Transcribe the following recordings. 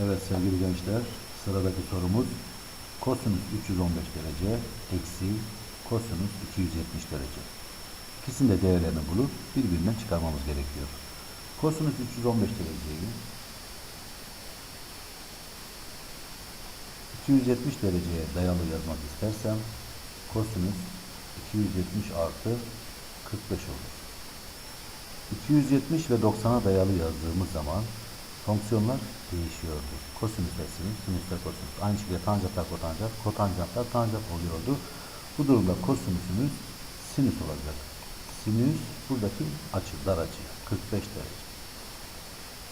Evet sevgili gençler, sıradaki sorumuz kosinüs 315 derece eksi kosinüs 270 derece. İkisinin de değerlerini bulup birbirinden çıkarmamız gerekiyor. Kosinüs 315 dereceyi 270 dereceye dayalı yazmak istersem kosinüs 270 artı 45 olur. 270 ve 90'a dayalı yazdığımız zaman fonksiyonlar değişiyordu. Kosinüs ve sinüs, sinüs ve kosinüs. Aynı şekilde tanjantlar kotanjant, kotanjantlar tanjant oluyordu. Bu durumda kosinüsümüz sinüs olacak. Sinüs buradaki açı, dar açı, 45 derece.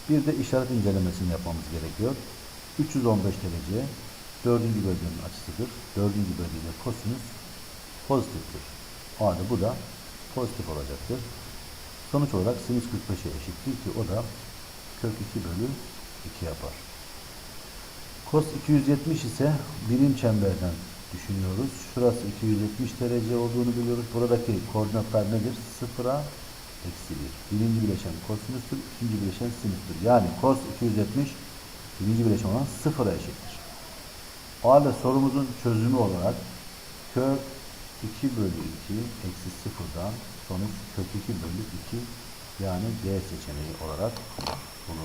Bir de işaret incelemesini yapmamız gerekiyor. 315 derece dördüncü bölgenin açısıdır. Dördüncü bölgede kosinüs pozitiftir. O halde bu da pozitif olacaktır. Sonuç olarak sinüs 45'e eşittir ki o da kök 2 bölü 2 yapar. Kos 270 ise birim çemberden düşünüyoruz. Şurası 270 derece olduğunu biliyoruz. Buradaki koordinatlar nedir? Sıfıra eksi 1. Birinci bileşen kosinüstür, ikinci bileşen sinüstür. Yani kos 270 birinci bileşen olan sıfıra eşittir. O halde sorumuzun çözümü olarak kök 2 bölü 2 eksi sıfırdan sonuç kök 2 bölü 2 yani D seçeneği olarak কোনো